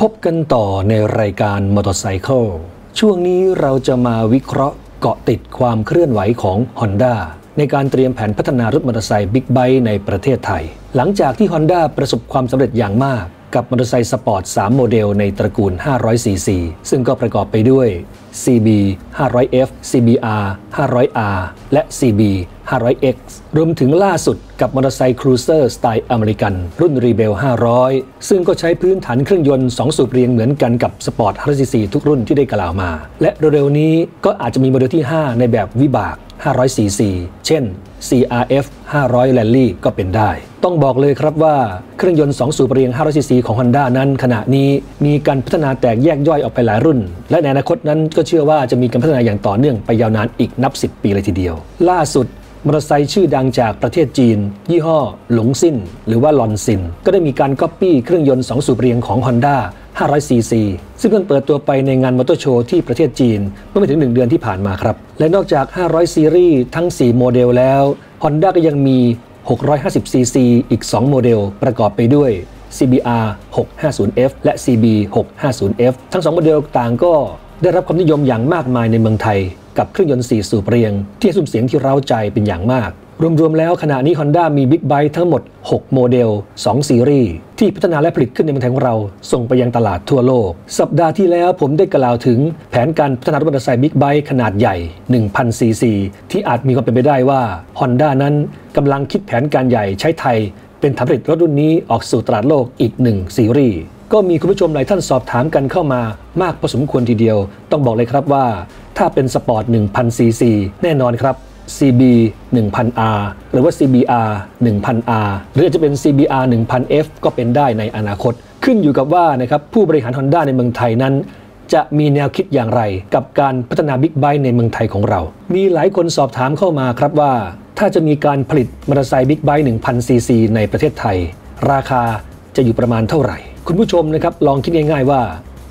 พบกันต่อในรายการมอเตอร์ไซค์ช่วงนี้เราจะมาวิเคราะห์เกาะติดความเคลื่อนไหวของ Honda ในการเตรียมแผนพัฒนารถมอเตอร์ไซค์บิ๊กไบค์ในประเทศไทย หลังจากที่ Honda ประสบความสำเร็จอย่างมาก กับมอเตอร์ไซค์สปอร์ต 3 โมเดลในตระกูล 500cc ซึ่งก็ประกอบไปด้วย CB 500F CBR 500R และ CB 500X รวมถึงล่าสุดกับมอเตอร์ไซค์ครูเซอร์สไตล์อเมริกัน รุ่น Rebel 500 ซึ่งก็ใช้พื้นฐานเครื่องยนต์ 2 สูบเรียงเหมือนกันกับสปอร์ต 500cc ทุกรุ่นที่ได้กล่าวมา และเร็วๆนี้ก็อาจจะมีโมเดลที่ 5 ในแบบวิบาก 500cc เช่น CRF 500 Rally ก็เป็นได้ ต้องบอกเลยครับว่าเครื่องยนต์ 2 สูบเรียง 500cc ของ Honda นั้นขณะนี้มีการพัฒนาแตกแยกย่อยออกไปหลายรุ่น และในอนาคตนั้นก็เชื่อว่าจะมีการพัฒนาอย่างต่อเนื่องไปยาวนานอีกนับ 10 ปีเลยทีเดียว ล่าสุด มอเตอร์ไซค์ชื่อดังจากประเทศจีน ยี่ห้อหลงซินหรือว่าลอนซิน ก็ได้มีการก๊อปปี้เครื่องยนต์2สูบเรียงของ Honda 500cc ซึ่งเพิ่งเปิดตัวไปในงานมอเตอร์โชว์ที่ประเทศจีน เมื่อไม่ถึง 1 เดือนที่ผ่านมาครับ และนอกจาก 500 ซีรีส์ทั้ง 4 โมเดลแล้ว Honda ก็ยังมี 650cc อีก 2 โมเดล ประกอบไปด้วย CBR 650F และ CB 650F ทั้ง 2 โมเดลต่างก็ได้รับความนิยมอย่างมากมายในเมืองไทย กับเครื่องยนต์4สูบเรียง ที่ซุ้มเสียงที่เร้าใจเป็นอย่างมาก รวม ๆ แล้วขณะนี้ Honda มีบิ๊กไบค์ทั้งหมด 6 โมเดล 2 ซีรีส์ ที่พัฒนาและผลิตขึ้นในเมืองไทยของเรา ส่งไปยังตลาดทั่วโลก สัปดาห์ที่แล้วผมได้กล่าวถึงแผนการพัฒนารถมอเตอร์ไซค์บิ๊กไบค์ขนาดใหญ่ 1,000 ซีซีที่อาจมีความเป็นไปได้ว่า Honda นั้นกำลังคิดแผนการใหญ่ใช้ไทย เป็นฐานผลิตรถรุ่นนี้ออกสู่ตลาดโลกอีกหนึ่งซีรีส์ก็มีคุณผู้ชมหลายท่านสอบถามกันเข้ามามากพอสมควรทีเดียว ต้องบอกเลยครับว่า ถ้าเป็นสปอร์ต1,000ซีซีแน่นอนครับ CB 1000R หรือว่า CBR 1000R หรืออาจจะเป็น CBR 1000F ก็เป็นได้ในอนาคต ขึ้นอยู่กับว่านะครับผู้บริหาร Honda ในเมืองไทยนั้น จะมีแนวคิดอย่างไร กับการพัฒนาบิ๊กไบค์ในเมืองไทยของเรา มีหลายคนสอบถามเข้ามาครับว่า ถ้าจะมีการผลิตมอเตอร์ไซค์บิ๊กไบค์1000ซีซีในประเทศไทย ราคาจะอยู่ประมาณเท่าไหร่ คุณผู้ชมนะครับลองคิดง่าย ๆว่า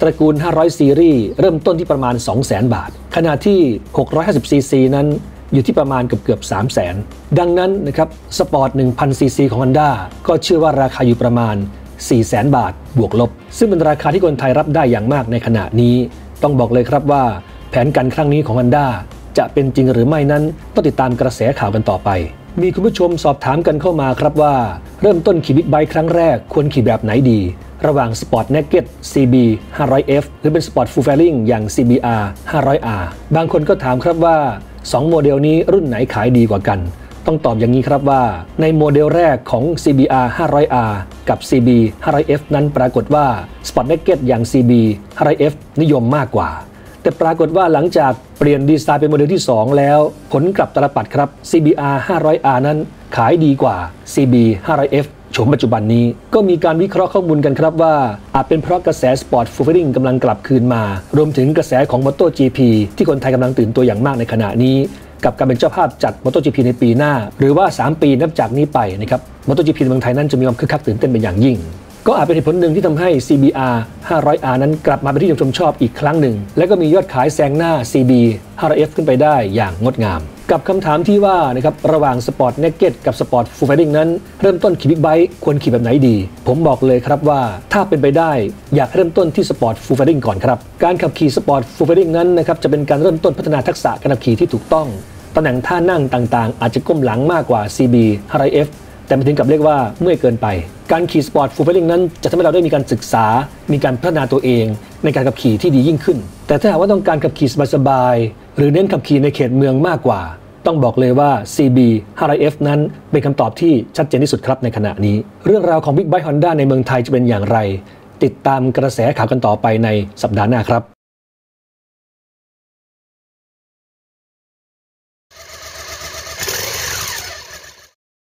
ตระกูล 500 ซีรีส์เริ่มต้นที่ประมาณ 200,000 บาท ขณะที่ 650 ซีซีนั้นอยู่ที่ประมาณเกือบเกือบ3 0 0 0 0 0 ดังนั้นนะครับสปอร์ต1000ซีซีของ Honda ก็เชื่อว่าราคาอยู่ประมาณ 4 0 0 0 0 0 บาทบวกลบ ซึ่งเป็นราคาที่คนไทยรับได้อย่างมากในขณะนี้ ต้องบอกเลยครับว่าแผนการครั้งนี้ของ Honda จะเป็นจริงหรือไม่นั้นต้องติดตามกระแสข่าวกันต่อไป มีคุณผู้ชมสอบถามกันเข้ามาครับว่า เริ่มต้นขี่บิ๊กไบค์ครั้งแรกควรขี่แบบไหนดี ระหว่าง Sport Naked CB 500F หรือเป็น Sport Full Fairing อย่าง CBR 500R บางคนก็ถามครับว่า 2 โมเดลนี้รุ่นไหนขายดีกว่ากัน ต้องตอบอย่างนี้ครับว่า ในโมเดลแรกของ CBR 500R กับ CB 500F นั้นปรากฏว่า Sport Naked อย่าง CB 500F นิยมมากกว่าแต่ปรากฏว่าหลังจากเปลี่ยนดีไซน์เป็นโมเดลที่ 2 แล้ว ผลกลับตลปัดครับ CBR 500R นั้นขายดีกว่า CB 500F โฉมปัจจุบันนี้ก็มีการวิเคราะห์ข้อมูลกันครับว่า อาจเป็นเพราะกระแสสปอร์ตฟูลฟิลลิ่งกำลังกลับคืนมา รวมถึงกระแสของ MotoGP ที่คนไทยกำลังตื่นตัวอย่างมากในขณะนี้ กับการเป็นเจ้าภาพจัด MotoGP ในปีหน้า หรือว่า 3 ปีนับจากนี้ไปนะครับ MotoGP ในเมืองไทยนั้นจะมีความคึกคักตื่นเต้นเป็นอย่างยิ่งก็อาจเป็นเหตุผลหนึ่งที่ทำให้ CBR 500R นั้นกลับมาเป็นที่นิยมชมชอบอีกครั้งหนึ่ง และก็มียอดขายแซงหน้า CB 500F ขึ้นไปได้อย่างงดงาม กับคำถามที่ว่านะครับระหว่าง Sport Naked กับ Sport Full Fairing นั้น เริ่มต้นขี่บิ๊กไบค์ควรขี่แบบไหนดี ผมบอกเลยครับว่าถ้าเป็นไปได้อยากเริ่มต้นที่ Sport Full Fairing ก่อนครับ การขับขี่ Sport Full Fairing นั้นนะครับจะเป็นการเริ่มต้นพัฒนาทักษะการขับขี่ที่ถูกต้องตำแหน่งท่านั่งต่างๆ อาจจะก้มหลังมากกว่า CB 500F แต่ไม่ถึงกับเรียกว่าเมื่อยเกินไป การขี่สปอร์ตฟูลเฟลลิงนั้น จะทำให้เราได้มีการศึกษา มีการพัฒนาตัวเอง ในการขับขี่ที่ดียิ่งขึ้น แต่ถ้าหากว่าต้องการขับขี่สบายๆ หรือเน้นขับขี่ในเขตเมืองมากกว่า ต้องบอกเลยว่า CB 500F นั้นเป็นคำตอบที่ชัดเจนที่สุดครับในขณะนี้ เรื่องราวของ Big Bike Honda ในเมืองไทยจะเป็นอย่างไร ติดตามกระแสข่าวกันต่อไปในสัปดาห์หน้าครับ